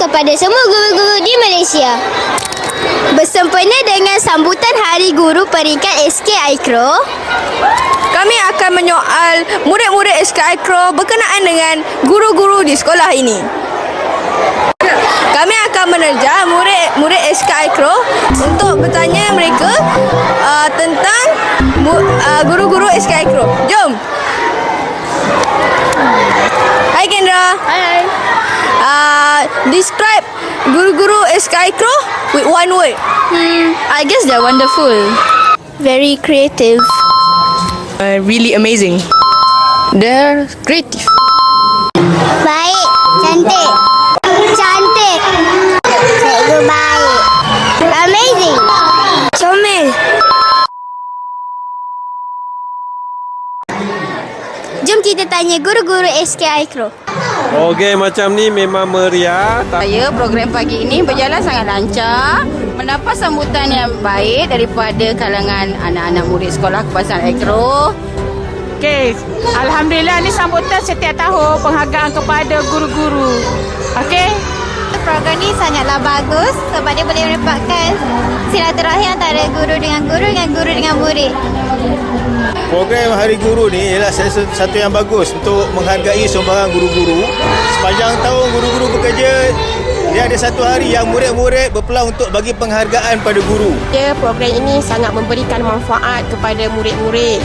kepada semua guru-guru di Malaysia. Bersempena dengan sambutan Hari Guru peringkat SK Aikro, Kami akan menyoal murid-murid SK Aikro berkenaan dengan guru-guru di sekolah ini. Kami akan menerja murid-murid SK Aikro untuk bertanya mereka uh, tentang uh, guru-guru SK Aikro. Jom. Hai Kendra. Hai. Describe guru-guru SK Aikro with one word. Hmm, I guess they're wonderful. Very creative. Uh, really amazing. They're creative. Baik, cantik. Cantik. Cikgu baik. Amazing. Comel. Jom kita tanya guru-guru SK Aikro. Okey, macam ni memang meriah. Saya program pagi ini berjalan sangat lancar mendapat sambutan yang baik daripada kalangan anak-anak murid sekolah kebangsaan Agro. Okey, Alhamdulillah ni sambutan setiap tahun penghargaan kepada guru-guru. Okey. Program ni sangatlah bagus sebab dia boleh merupakan silaturahim antara guru dengan guru dengan guru dengan murid. Program Hari Guru ni ialah satu yang bagus untuk menghargai sumbangan guru-guru. Sepanjang tahun guru-guru bekerja, dia ada satu hari yang murid-murid berpeluang untuk bagi penghargaan pada guru. Ya, program ini sangat memberikan manfaat kepada murid-murid.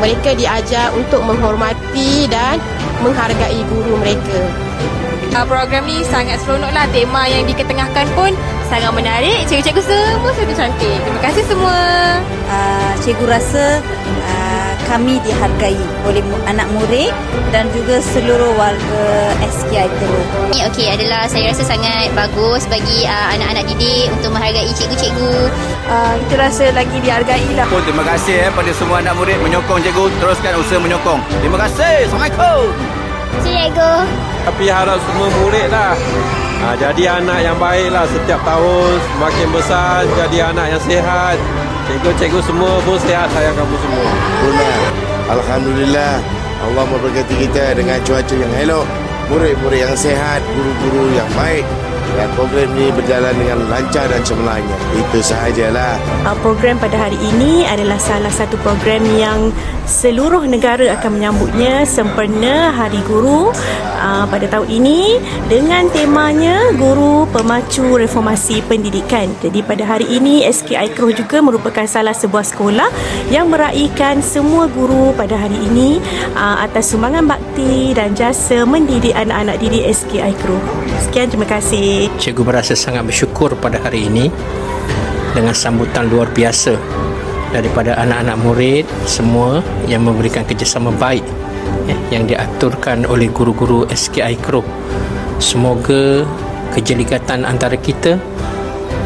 Mereka diajar untuk menghormati dan menghargai guru mereka. Uh, program ni sangat seronoklah. Tema yang diketengahkan pun sangat menarik. Cikgu-cikgu semua sudah cantik. Terima kasih semua. uh, cikgu rasa uh, kami dihargai oleh anak murid dan juga seluruh warga SKI Teruk. Ini okey adalah saya rasa sangat bagus bagi uh, anak-anak didik untuk menghargai cikgu-cikgu. Uh, kita rasa lagi dihargai lah. pun terima kasih eh pada semua anak murid menyokong cikgu teruskan usaha menyokong terima kasih assalamualaikum Cikgu. tapi harap semua murid lah. Ha, jadi anak yang baik lah setiap tahun semakin besar jadi anak yang sihat. Cikgu-cikgu semua pun sihat sayang kamu semua. Guna. Alhamdulillah Allah memberkati kita dengan cuaca yang elok, murid-murid yang sehat, guru-guru yang baik dan program ini berjalan dengan lancar dan cemerlangnya. Itu sahajalah. Program pada hari ini adalah salah satu program yang seluruh negara akan menyambutnya sempena Hari Guru uh, pada tahun ini dengan temanya Guru Pemacu Reformasi Pendidikan. Jadi pada hari ini SK Aikroh juga merupakan salah sebuah sekolah yang meraihkan semua guru pada hari ini uh, atas sumbangan bakti dan jasa mendidik anak-anak didik SK Aikroh. Sekian terima kasih. Cikgu merasa sangat bersyukur pada hari ini dengan sambutan luar biasa daripada anak-anak murid semua yang memberikan kerjasama baik eh, yang diaturkan oleh guru-guru SKI Kro. Semoga kejelikatan antara kita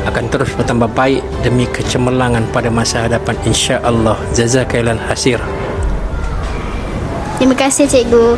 akan terus bertambah baik demi kecemerlangan pada masa hadapan insya-Allah. Jazakailan hasir. Terima kasih cikgu.